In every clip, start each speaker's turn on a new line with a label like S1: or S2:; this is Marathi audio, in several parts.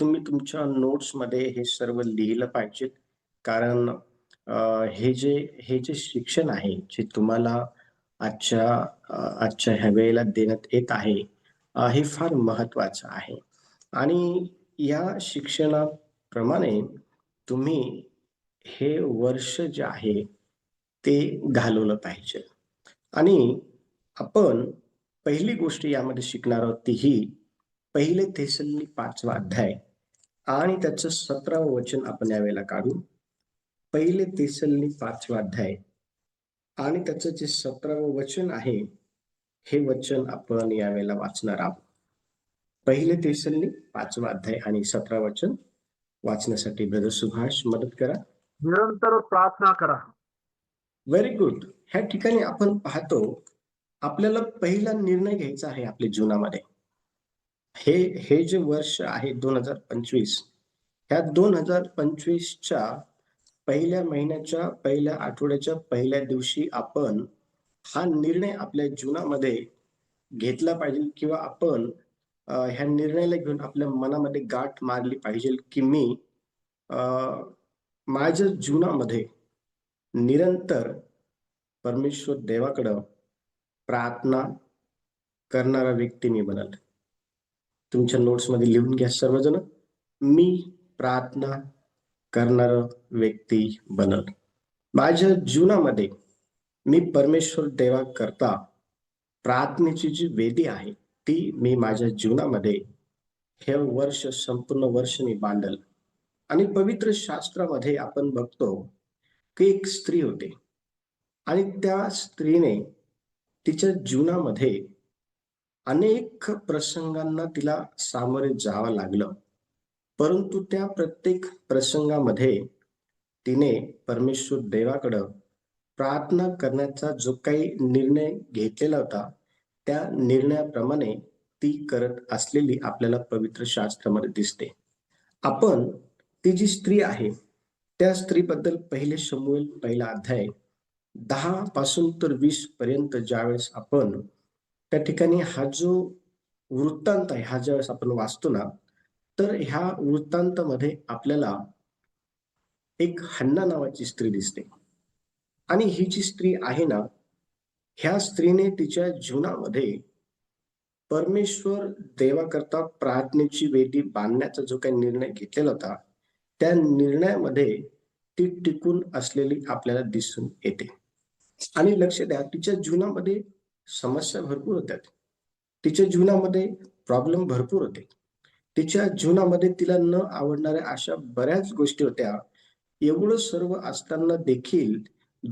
S1: तुम्ही तुमच्या नोट्समध्ये हे सर्व लिहिलं पाहिजे. कारण हे जे हे जे शिक्षण आहे, जे तुम्हाला आजच्या आजच्या ह्या वेळेला देण्यात येत आहे, हे फार महत्वाचं आहे. आणि या शिक्षणाप्रमाणे तुम्ही हे वर्ष जे आहे, ते घालवलं पाहिजे. आणि आपण पहिली गोष्ट यामध्ये शिकणार आहोत ती ही, पहिले थेसलनी 5वा अध्याय आणि त्याचं 17वं वचन आपण यावेळेला काढू. पहिले थेसलनी 5वा अध्याय आणि त्याचं जे 17वं वचन आहे, हे वचन आपण यावेळेला वाचणार आहोत. पहिले थेसलनी 5वा अध्याय आणि 17 वचन वाचण्यासाठी ब्रदर सुभाष मदत करा.
S2: निरंतर प्रार्थना करा
S1: व्हेरी गुड. ह्या ठिकाणी आपण पाहतो, आपल्याला पहिला निर्णय घ्यायचा आहे आपल्या जीवनामध्ये. हे हे जे वर्ष आहे 2025 ह्या 2025च्या पहिल्या महिन्याच्या पहिल्या आठवड्याच्या पहिल्या दिवशी आपण हा निर्णय आपल्या जीवनामध्ये घेतला पाहिजे किंवा आपण ह्या निर्णयाला घेऊन आपल्या मनामध्ये गाठ मारली पाहिजे, की मी माझ्या जीवनामध्ये निरंतर परमेश्वर देवाकडं प्रार्थना करणारा व्यक्ती मी बनल. तुमच्या नोट्समध्ये लिहून घ्या सर्वजण. मी प्रार्थना करणार व्यक्ती बनल. माझ्या जीवनामध्ये मी परमेश्वर देवाकरता प्रार्थनेची जी वेदी आहे, ती मी माझ्या जीवनामध्ये हे वर्ष संपूर्ण वर्ष मी बांधल. आणि पवित्र शास्त्रामध्ये आपण बघतो, की एक स्त्री होती आणि त्या स्त्रीने तिच्या जीवनामध्ये अनेक प्रसंगांना तिला सामोरे जावं लागलं. परंतु त्या प्रत्येक प्रसंगामध्ये तिने परमेश्वर देवाकडं प्रार्थना करण्याचा जो काही निर्णय घेतलेला होता, त्या निर्णयाप्रमाणे ती करत असलेली आपल्याला पवित्र शास्त्रामध्ये दिसते. आपण ती जी स्त्री आहे, त्या स्त्रीबद्दल पहिले समूह पहिला अध्याय दहा पासून तर वीस पर्यंत ज्यावेळेस आपण त्या ठिकाणी हा जो वृत्तांत आहे, हा ज्यावेळेस आपण वाचतो ना, तर ह्या वृत्तांतामध्ये आपल्याला एक हन्ना नावाची स्त्री दिसते. आणि ही जी स्त्री आहे ना, ह्या स्त्रीने तिच्या जीवनामध्ये परमेश्वर देवाकरता प्रार्थनेची वेदी बांधण्याचा जो काही निर्णय घेतलेला होता, त्या निर्णयामध्ये ती टिकून असलेली आपल्याला दिसून येते. आणि लक्ष द्या, तिच्या जीवनामध्ये समस्या भरपूर होत्या. तिच्या जीवनामध्ये प्रॉब्लेम भरपूर होते. तिच्या जीवनामध्ये तिला न आवडणाऱ्या अशा बऱ्याच गोष्टी होत्या. एवढं सर्व असताना देखील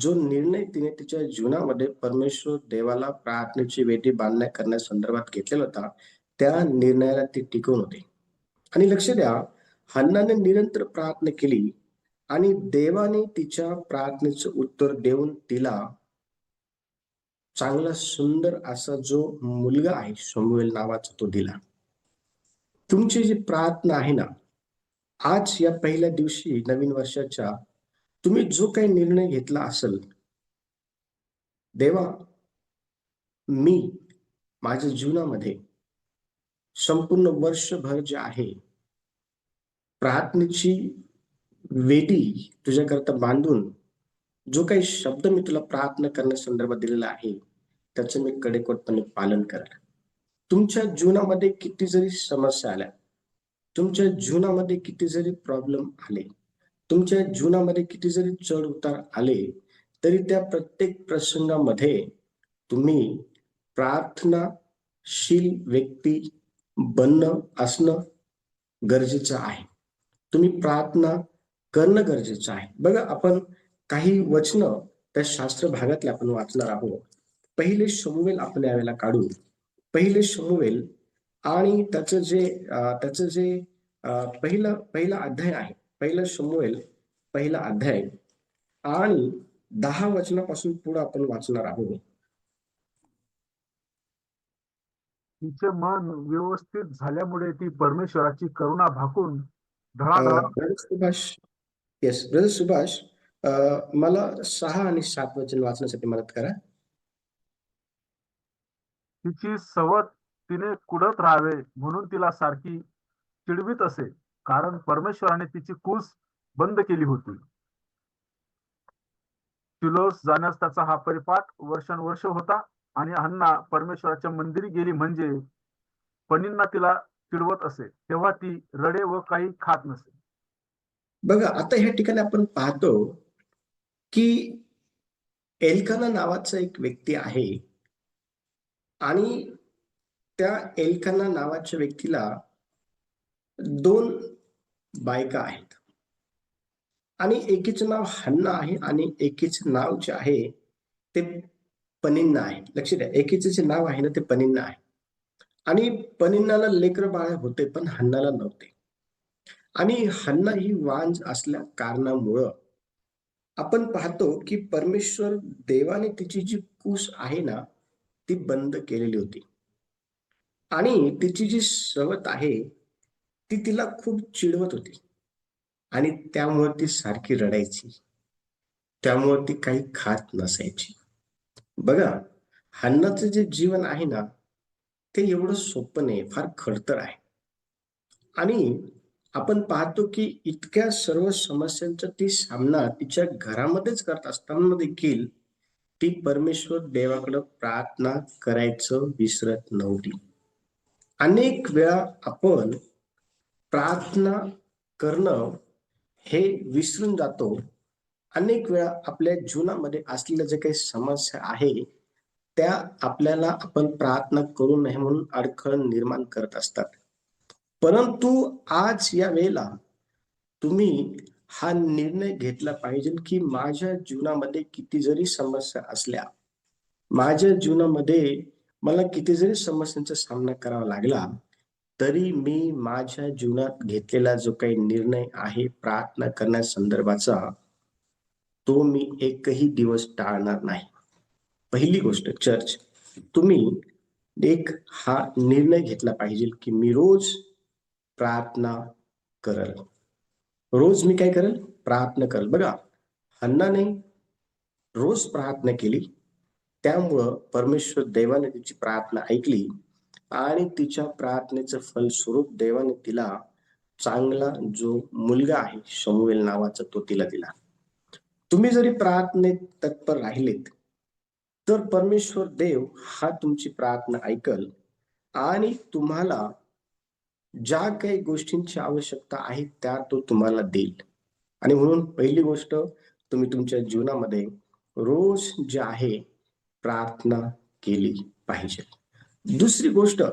S1: जो निर्णय तिने तिच्या जीवनामध्ये परमेश्वर देवाला प्रार्थनेची वेदी बांधण्या करण्यासंदर्भात घेतलेला होता, त्या निर्णयाला ती टिकून होती. आणि लक्ष द्या, हन्नाने निरंतर प्रार्थना केली आणि देवाने तिच्या प्रार्थनेचं उत्तर देऊन तिला चांगला सुंदर असा जो मुलगा आहे, शमूएल नावाचा तो दिला. तुमची जी प्रार्थना आहे ना, आज या पहिल्या दिवशी नवीन वर्षाच्या तुम्ही जो काही निर्णय घेतला असेल, देवा, मी माझ्या जीवनामध्ये संपूर्ण वर्षभर जे आहे, प्रार्थनेची वेदी तुझ्याकरता बांधून जो काही शब्द मी तुला प्रार्थना करण्यासंदर्भात दिलेला आहे, त्याचं मी कडेकोटपणे पालन करेल. तुमच्या जीवनामध्ये किती जरी समस्या आल्या, तुमच्या जीवनामध्ये किती जरी प्रॉब्लेम आले, तुमच्या जीवनामध्ये किती जरी चढ-उतार आले, तरी त्या प्रत्येक प्रसंगामध्ये तुम्ही प्रार्थनाशील व्यक्ती बनणं, असणं गरजेचं आहे. तुम्ही प्रार्थना करणं गरजेचं आहे. बघा, आपण काही वचनं त्या शास्त्र भागातले आपण वाचणार आहोत. पहिले शमूएल आपण यावेळेला काढू. पहिले शमूएल आणि त्याचं जे त्याचं जे पहिलं पहिला अध्याय आहे. पहिला शमूएल पहिला अध्याय आणि 10 वचनापासून पुढे आपण वाचणार आहोत.
S2: तिचे मन व्यवस्थित झाल्यामुळे ती परमेश्वराची करुणा भाकून
S1: सुभाष येस, ब्रदर सुभाष मला 6 आणि 7 वचन वाचण्यासाठी मदत करा.
S2: तिची सवत तिने कुडत राहावे म्हणून तिला सारखी चिडवीत असे कारण परमेश्वराने तिची कूस बंद केली होती. शिलोस जाण्यास त्याचा हा परिपाठ वर्षानुवर्ष होता आणि अण्णा परमेश्वराच्या मंदिरी गेली म्हणजे पणींना तिला चिडवत असे तेव्हा ती रडे व काही खात नसे.
S1: बघा आता ह्या ठिकाणी आपण पाहतो की एल्काना नावाचा एक व्यक्ती आहे. आणि त्या एलखाना नावाच्या व्यक्तीला दोन बायका आहेत. आणि एकीचं नाव हन्ना आहे आणि एकीचं नाव जे आहे ते पनिन्ना आहे. लक्ष द्या एकीचं जे नाव आहे ना ते पनिन्ना आहे. आणि पनिन्नाला लेकर बाळ होते पण हन्नाला नव्हते. आणि हन्ना ही वांज असल्या कारणामुळं आपण पाहतो की परमेश्वर देवाने तिची जी कूस आहे ना ती बंद केलेली होती. आणि तिची जी सवत आहे ती तिला खूप चिडवत होती. आणि त्यामुळे ती सारखी रडायची. त्यामुळे ती काही खात नसायची. बघा हन्नाचं जे जीवन आहे ना ते एवढं सोपं नाही फार खडतर आहे. आणि आपण पाहतो की इतक्या सर्व समस्यांचा ती सामना तिच्या घरामध्येच करत असताना देखील ती परमेश्वर देवाकडं प्रार्थना करायचं विसरत नव्हती. अनेक वेळा आपण प्रार्थना करणं हे विसरून जातो. अनेक वेळा आपल्या जीवनामध्ये असलेल्या जे काही समस्या आहे त्या आपल्याला आपण प्रार्थना करू नये म्हणून अडखळ निर्माण करत असतात. परंतु आज या वेळेला तुम्ही हा निर्णय घेतला पाहिजे की माझ्या जीवनामध्ये किती जरी समस्या असल्या माझ्या जीवनामध्ये मला किती जरी समस्यांचा सामना करावा लागला तरी मी माझ्या जीवनात घेतलेला जो काही निर्णय आहे प्रार्थना करण्यासंदर्भाचा तो मी एकही दिवस टाळणार नाही. पहिली गोष्ट चर्च. तुम्ही एक हा निर्णय घेतला पाहिजे की मी रोज प्रार्थना करल. रोज मी काय करेल? प्रार्थना करेल. बघा हन्नाने रोज प्रार्थना केली त्यामुळं परमेश्वर देवाने तिची प्रार्थना ऐकली आणि तिच्या प्रार्थनेचं फलस्वरूप देवाने तिला चांगला जो मुलगा आहे शमुवेल नावाचा तो तिला दिला. तुम्ही जरी प्रार्थनेत तत्पर राहिलेत तर परमेश्वर देव हा तुमची प्रार्थना ऐकल आणि तुम्हाला ज्या काही गोष्टींची आवश्यकता आहे त्या तो तुम्हाला देईल. आणि म्हणून पहिली गोष्ट तुम्ही तुमच्या जीवनामध्ये रोज जे आहे प्रार्थना केली पाहिजे. दुसरी गोष्ट